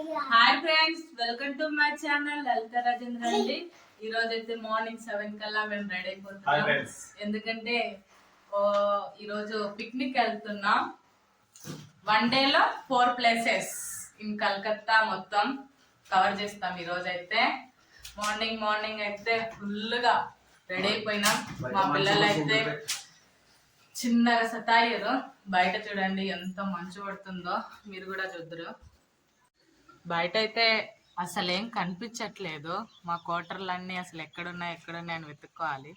Hi friends welcome to my channel. Lalitha Rajendra అండి. ఈ రోజు అయితే మార్నింగ్ సెవెన్ కల్లా మేము రెడీ అయిపోతున్నాం. ఎందుకంటే ఈ రోజు పిక్నిక్ వెళ్తున్నాం. వన్ డే లో ఫోర్ ప్లేసెస్ ఇన్ కలకత్తా మొత్తం కవర్ చేస్తాం ఈ రోజు అయితే మార్నింగ్ మార్నింగ్ అయితే ఫుల్గా రెడీ అయిపోయినాం మా పిల్లలు అయితే చిన్నగా సతాయిరు బయట చూడండి ఎంత మంచు పడుతుందో మీరు కూడా చూద్దరు. బయట అయితే అసలు ఏం కనిపించట్లేదు. మా కోటర్లన్నీ అసలు ఎక్కడున్నాయి ఎక్కడున్నాయి అని వెతుక్కోవాలి.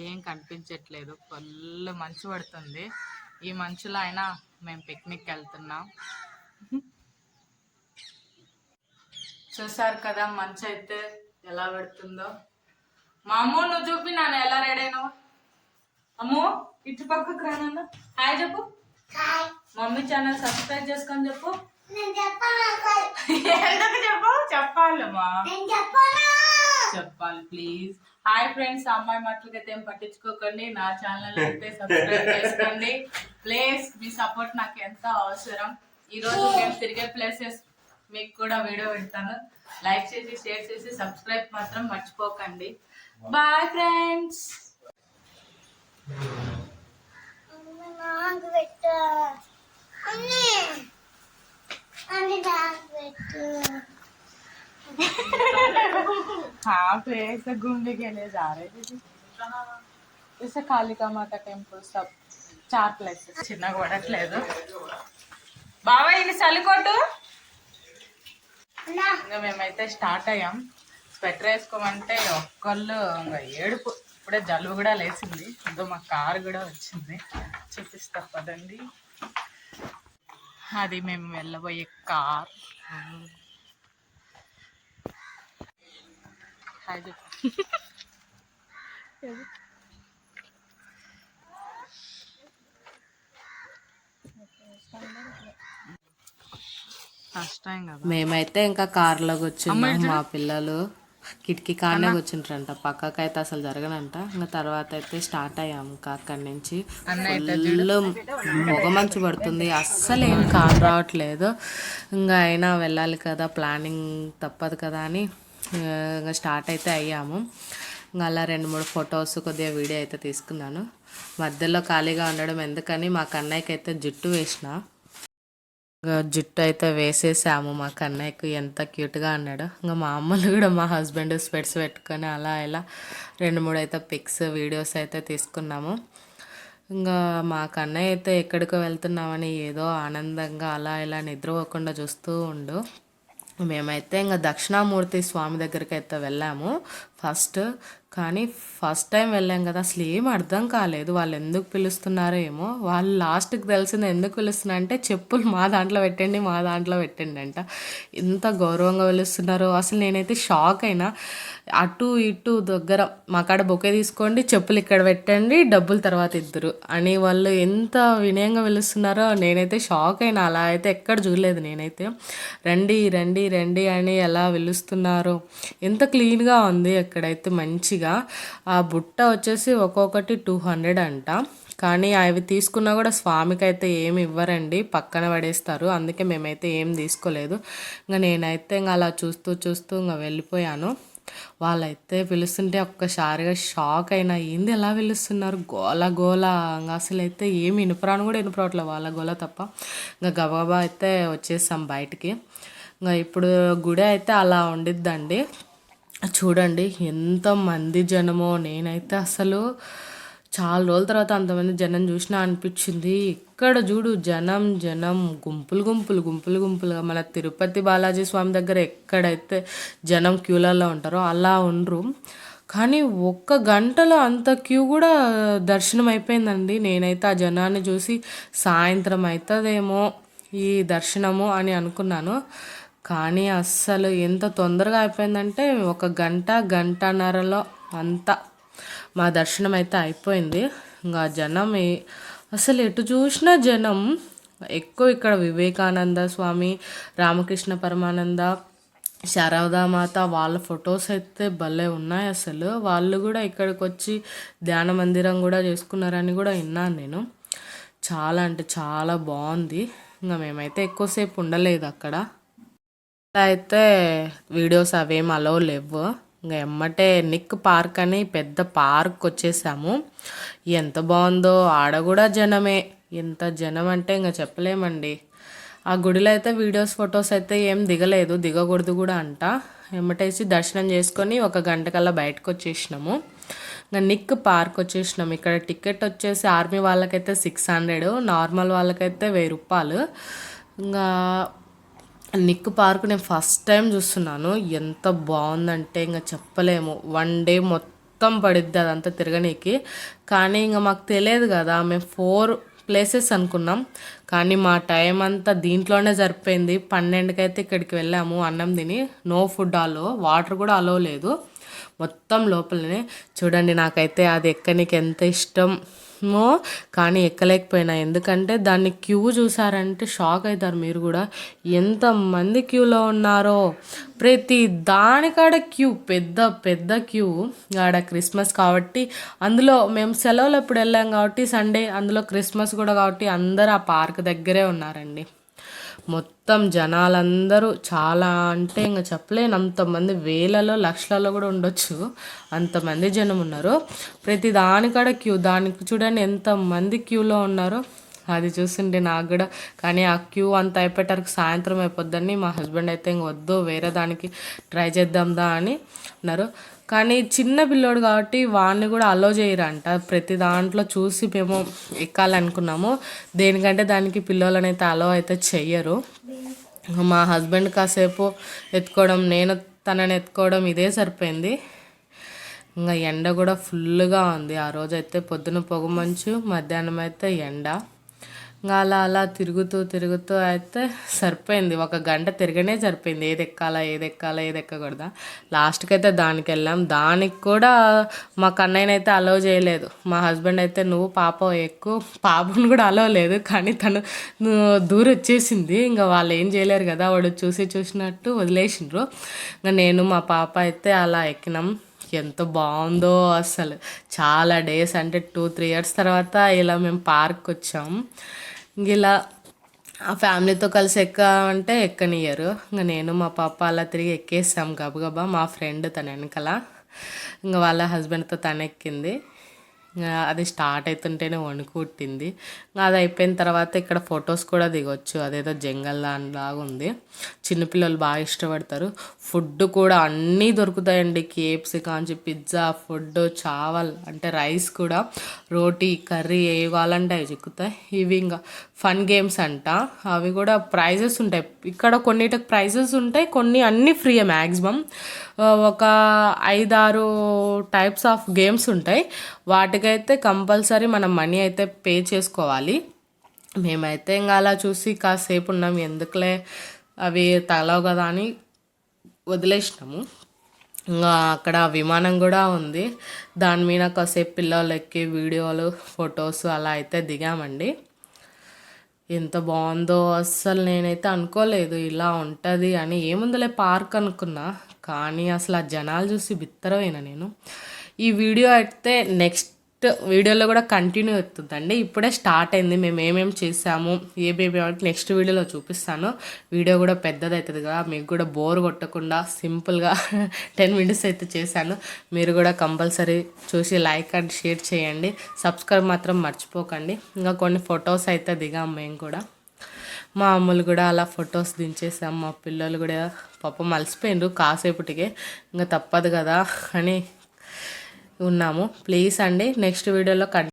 ఏం కనిపించట్లేదు. ఫుల్ మంచు పడుతుంది. ఈ మంచులో అయినా మేము పిక్నిక్ వెళ్తున్నాం చూసారు కదా మంచు అయితే ఎలా పెడుతుందో. మా అమ్మ నువ్వు చూపి నాన్న ఎలా రెడీ అయినావు? అమ్మో ఇటు పక్కకు రానన్న. హాయ్ చెప్పు. మమ్మీ ఛానల్ సబ్స్క్రైబ్ చేసుకొని చెప్పు. చెప్పాలమ్మా. చెప్పాలి ప్లీజ్ హాయ్ ఫ్రెండ్స్ అమ్మాయి మాటలకైతే ఏం పట్టించుకోకండి. నా ఛానల్ అయితే సబ్స్క్రైబ్ చేసుకోండి. ప్లీజ్ మీ సపోర్ట్ నాకు ఎంత అవసరం? ఈ రోజు మేము తిరిగే ప్లేసెస్ మీకు కూడా వీడియో పెడతాను. లైక్ చేసి షేర్ చేసి సబ్స్క్రైబ్ మాత్రం మర్చిపోకండి. బాయ్ ఫ్రెండ్స్ నాకు పెట్టు అన్నీ అన్ని నాకు పెట్టు हाँ तो ऐसे घूमने के लिए जा रहे थे जैसे कालिका माता टेम्पल सब చార్ ప్లేసెస్ చిన్నగా పడట్లేదు బాబా ఇది చలికోటు నా ఇంకా మేమైతే స్టార్ట్ అయ్యాం స్వెటర్ వేసుకోమంటే ఒక్కళ్ళు ఇంకా ఏడుపు ఇప్పుడే జలుబు కూడా లేచింది ఇంకో మా కారు కూడా వచ్చింది చూపిస్తా పదండి అది మేము వెళ్ళబోయే కార్ హాయ్ చెప్పు ఫస్ట్ టైం కదా మేమైతే ఇంకా కార్లో కూర్చున్నాం మా పిల్లలు. కిటికీ కాడనే కూర్చుంటారంట పక్కకైతే అసలు జరగనంట. ఇంకా తర్వాత అయితే స్టార్ట్ అయ్యాము ఇంకా అక్కడి నుంచి. ఫుల్ పొగ మంచు పడుతుంది. అస్సలు ఏం కారు రావట్లేదు. ఇంకా అయినా వెళ్ళాలి కదా ప్లానింగ్ తప్పదు కదా అని. ఇంకా స్టార్ట్ అయితే అయ్యాము. ఇంకా అలా రెండు మూడు ఫొటోస్ కొద్దిగా వీడియో అయితే తీసుకున్నాను. మధ్యలో ఖాళీగా ఉండడం ఎందుకని మా కన్నయ్యకి అయితే జుట్టు వేసిన. ఇంకా జుట్టు అయితే వేసేసాము మా కన్నయ్యకు ఎంత క్యూట్గా అన్నాడు. ఇంకా మా అమ్మలు కూడా మా హస్బెండ్ స్పెట్స్ పెట్టుకొని అలా ఇలా రెండు మూడు అయితే పిక్స్ వీడియోస్ అయితే తీసుకున్నాము. ఇంకా మా కన్నయ్య అయితే ఎక్కడికో వెళ్తున్నామని ఏదో ఆనందంగా అలా ఇలా నిద్రపోకుండా చూస్తూ ఉండు. మేమైతే ఇంకా దక్షిణామూర్తి స్వామి దగ్గరికి అయితే వెళ్ళాము. ఫస్ట్ కానీ ఫస్ట్ టైం వెళ్ళాం కదా అసలు ఏం అర్థం కాలేదు. వాళ్ళు ఎందుకు పిలుస్తున్నారో ఏమో. వాళ్ళు లాస్ట్కి తెలిసింది ఎందుకు పిలుస్తున్నారు అంటే చెప్పులు మా దాంట్లో పెట్టండి మా దాంట్లో పెట్టండి అంట. ఎంత గౌరవంగా పిలుస్తున్నారో. అసలు నేనైతే షాక్ అయినా. అటు ఇటు దగ్గర మా కాడ బొకే తీసుకోండి చెప్పులు ఇక్కడ పెట్టండి డబ్బులు తర్వాత ఇద్దరు అని వాళ్ళు ఎంత వినయంగా పిలుస్తున్నారో నేనైతే షాక్ అయినా. అలా అయితే ఎక్కడ చూడలేదు నేనైతే. రండి రండి రండి అని ఎలా పిలుస్తున్నారో. ఎంత క్లీన్గా ఉంది ఎక్కడైతే మంచిగా ఆ బుట్ట వచ్చేసి ఒక్కొక్కటి టూ హండ్రెడ్ అంట. కానీ అవి తీసుకున్నా కూడా స్వామికి అయితే ఏమి ఇవ్వరండి. పక్కన పడేస్తారు. అందుకే మేమైతే ఏం తీసుకోలేదు. ఇంకా నేనైతే ఇంకా అలా చూస్తూ చూస్తూ ఇంకా వెళ్ళిపోయాను. వాళ్ళైతే పిలుస్తుంటే ఒక్కసారిగా షాక్ అయినా ఏంది ఎలా పిలుస్తున్నారు? గోల గోల. అసలు అయితే ఏమి వినపరాను కూడా వినపడట్లేదు వాళ్ళ గోల తప్ప. ఇంకా గబాబా అయితే వచ్చేసాం బయటికి. ఇంకా ఇప్పుడు గుడి అయితే అలా ఉండిద్దండి. చూడండి ఎంత మంది జనమో. నేనైతే అసలు చాలా రోజుల తర్వాత అంతమంది జనం చూసినా అనిపించింది. ఇక్కడ చూడు జనం జనం గుంపులు గుంపులు గుంపులు గుంపులుగా. మన తిరుపతి బాలాజీ స్వామి దగ్గర ఎక్కడైతే జనం క్యూలలో ఉంటారో అలా ఉండరు. కానీ ఒక్క గంటలో అంత క్యూ కూడా దర్శనం అయిపోయిందండి. నేనైతే ఆ జనాన్ని చూసి సాయంత్రం అవుతుందేమో ఈ దర్శనము అని అనుకున్నాను. కానీ అస్సలు ఎంత తొందరగా అయిపోయిందంటే ఒక గంట గంటన్నరలో అంతా మా దర్శనం అయితే అయిపోయింది. ఇంకా జనం అసలు ఎటు చూసినా జనం ఎక్కువ ఇక్కడ వివేకానంద స్వామి రామకృష్ణ పరమానంద శారదామాత వాళ్ళ ఫొటోస్ అయితే భలే ఉన్నాయి అసలు. వాళ్ళు కూడా ఇక్కడికి వచ్చి ధ్యాన మందిరం కూడా చేసుకున్నారని కూడా విన్నాను నేను. చాలా అంటే చాలా బాగుంది. ఇంకా మేమైతే ఎక్కువసేపు ఉండలేదు అక్కడ. అయితే వీడియోస్ అవేం అలో లేవు. ఇంకా ఎమ్మటే నిక్ పార్క్ అని పెద్ద పార్క్ వచ్చేసాము. ఎంత బాగుందో ఆడ కూడా జనమే. ఎంత జనం అంటే ఇంకా చెప్పలేమండి. ఆ గుడిలో అయితే వీడియోస్ ఫొటోస్ అయితే ఏం దిగలేదు. దిగకూడదు కూడా అంట. ఎమ్మటేసి దర్శనం చేసుకొని ఒక గంట కల్లా బయటకు వచ్చేసినాము ఇంకా నిక్ పార్క్ వచ్చేసినాం ఇక్కడ టికెట్ వచ్చేసి ఆర్మీ వాళ్ళకైతే సిక్స్ హండ్రెడ్ నార్మల్ వాళ్ళకైతే వెయ్యి రూపాయలు. ఇంకా నిక్ పార్క్ నేను ఫస్ట్ టైం చూస్తున్నాను. ఎంత బాగుందంటే ఇంకా చెప్పలేము. వన్ డే మొత్తం పడిద్ది అదంతా తిరగనీకి. కానీ ఇంకా మాకు తెలియదు కదా మేము ఫోర్ ప్లేసెస్ అనుకున్నాం. కానీ మా టైం అంతా దీంట్లోనే సరిపోయింది. పన్నెండుకైతే ఇక్కడికి వెళ్ళాము అన్నం తిని. నో ఫుడ్ అలో వాటర్ కూడా అలో లేదు. మొత్తం లోపలనే. చూడండి నాకైతే అది ఎక్కనికి ఎంత ఇష్టం. ఏమో కానీ ఎక్కలేకపోయినా. ఎందుకంటే దాన్ని క్యూ చూసారంటే షాక్ అవుతారు మీరు కూడా. ఎంతమంది క్యూలో ఉన్నారో. ప్రతి దానికాడ క్యూ పెద్ద పెద్ద క్యూ ఆడ క్రిస్మస్ కాబట్టి అందులో మేము సెలవులు ఎప్పుడు వెళ్ళాం కాబట్టి సండే అందులో క్రిస్మస్ కూడా కాబట్టి అందరు ఆ పార్క్ దగ్గరే ఉన్నారండి. మొత్తం జనాలందరూ చాలా అంటే ఇంకా చెప్పలేను. అంతమంది వేలలో లక్షలలో కూడా ఉండొచ్చు. అంతమంది జనం ఉన్నారు. ప్రతి దానికాడ క్యూ దానికి చూడండి ఎంతమంది క్యూలో ఉన్నారో. అది చూస్తుంటే నాకు కూడా. కానీ ఆ క్యూ అంత అయిపోయేటరకు సాయంత్రం అయిపోద్దని మా హస్బెండ్ అయితే ఇంక వద్దు వేరే దానికి ట్రై చేద్దాందా అని అన్నారు. కానీ చిన్న పిల్లోడు కాబట్టి వాడిని కూడా అలో చేయరంట. ప్రతి దాంట్లో చూసి మేము ఎక్కాలనుకున్నాము. దేనికంటే దానికి పిల్లలని అయితే అలో అయితే చెయ్యరు. మా హస్బెండ్ కాసేపు ఎత్తుకోవడం నేను తనని ఎత్తుకోవడం ఇదే సరిపోయింది. ఇంకా ఎండ కూడా ఫుల్గా ఉంది. ఆ రోజైతే పొద్దున పొగ మంచు మధ్యాహ్నం అయితే ఎండ. ఇంకా అలా అలా తిరుగుతూ తిరుగుతూ అయితే సరిపోయింది. ఒక గంట తిరగనే సరిపోయింది. ఏది ఎక్కాలా ఏది ఎక్కాలా ఏది ఎక్కకూడదా లాస్ట్కి అయితే దానికి వెళ్ళాం దానికి కూడా మా కన్నయ్యని అయితే చేయలేదు. మా హస్బెండ్ అయితే నువ్వు పాప ఎక్కువ పాపను కూడా అలవ్ లేదు. కానీ తను దూరం వచ్చేసింది. ఇంకా వాళ్ళు ఏం చేయలేరు కదా. వాడు చూసి చూసినట్టు వదిలేసిండ్రు. ఇంకా నేను మా పాప అయితే అలా ఎక్కినాం. ఎంత బాగుందో అసలు. చాలా డేస్ అంటే టూ త్రీ ఇయర్స్ తర్వాత ఇలా మేము పార్క్ వచ్చాం. ఇంక ఇలా ఆ ఫ్యామిలీతో కలిసి ఎక్కామంటే ఎక్కనియరు ఇంకా నేను మా పాప అలా తిరిగి ఎక్కేసాం గబగబా. మా ఫ్రెండ్ తన వెనకాల. ఇంకా వాళ్ళ హస్బెండ్తో తను ఎక్కింది అది స్టార్ట్ అవుతుంటేనే వణుకుట్టింది అది అయిపోయిన తర్వాత ఇక్కడ ఫొటోస్ కూడా దిగొచ్చు. అదేదో జంగల్ దానిలాగా ఉంది. చిన్నపిల్లలు బాగా ఇష్టపడతారు. ఫుడ్ కూడా అన్నీ దొరుకుతాయండి. కేఎఫ్సీ కాంచి పిజ్జా ఫుడ్ చావల్ అంటే రైస్ కూడా రోటీ కర్రీ ఏ కావాలంటే అవి చిక్కుతాయి. ఇవి ఇంకా ఫన్ గేమ్స్ అంట. అవి కూడా ప్రైజెస్ ఉంటాయి. ఇక్కడ కొన్నిటికి ప్రైజెస్ ఉంటాయి కొన్ని అన్నీ ఫ్రీ మ్యాక్సిమం ఒక ఐదారు టైప్స్ ఆఫ్ గేమ్స్ ఉంటాయి. వాటికైతే కంపల్సరీ మనం మనీ అయితే పే చేసుకోవాలి. మేమైతే ఇంకా అలా చూసి కాసేపు ఉన్నాం. ఎందుకులే అవి తగలవు కదా అని వదిలేసినాము. ఇంకా అక్కడ విమానం కూడా ఉంది. దాని మీద కాసేపు పిల్లలు ఎక్కి వీడియోలు ఫొటోస్ అలా అయితే దిగామండి. ఎంత బాగుందో అస్సలు నేనైతే అనుకోలేదు. ఇలా ఉంటుంది అని ఏముందిలే పార్క్ అనుకున్నా. కానీ అసలు ఆ జనాలు చూసి బిత్తరమైన నేను. ఈ వీడియో అయితే నెక్స్ట్ వీడియోలో కూడా కంటిన్యూ అవుతుందండి. ఇప్పుడే స్టార్ట్ అయింది. మేము ఏమేమి చేసాము ఏమేమి నెక్స్ట్ వీడియోలో చూపిస్తాను. వీడియో కూడా పెద్దదవుతుంది కదా మీకు కూడా బోర్ కొట్టకుండా సింపుల్గా టెన్ మినిట్స్ అయితే చేశాను. మీరు కూడా కంపల్సరీ చూసి లైక్ అండ్ షేర్ చేయండి. సబ్స్క్రైబ్ మాత్రం మర్చిపోకండి. ఇంకా కొన్ని ఫొటోస్ అయితే దిగాం మేము కూడా. మా అమ్మలు కూడా అలా ఫొటోస్ దించేసాం మా పిల్లలు కూడా పాపం మలిసిపోయిండ్రు కాసేపటికే. ఇంకా తప్పదు కదా అని ఉన్నాము. ప్లీజ్ అండి నెక్స్ట్ వీడియోలో కట్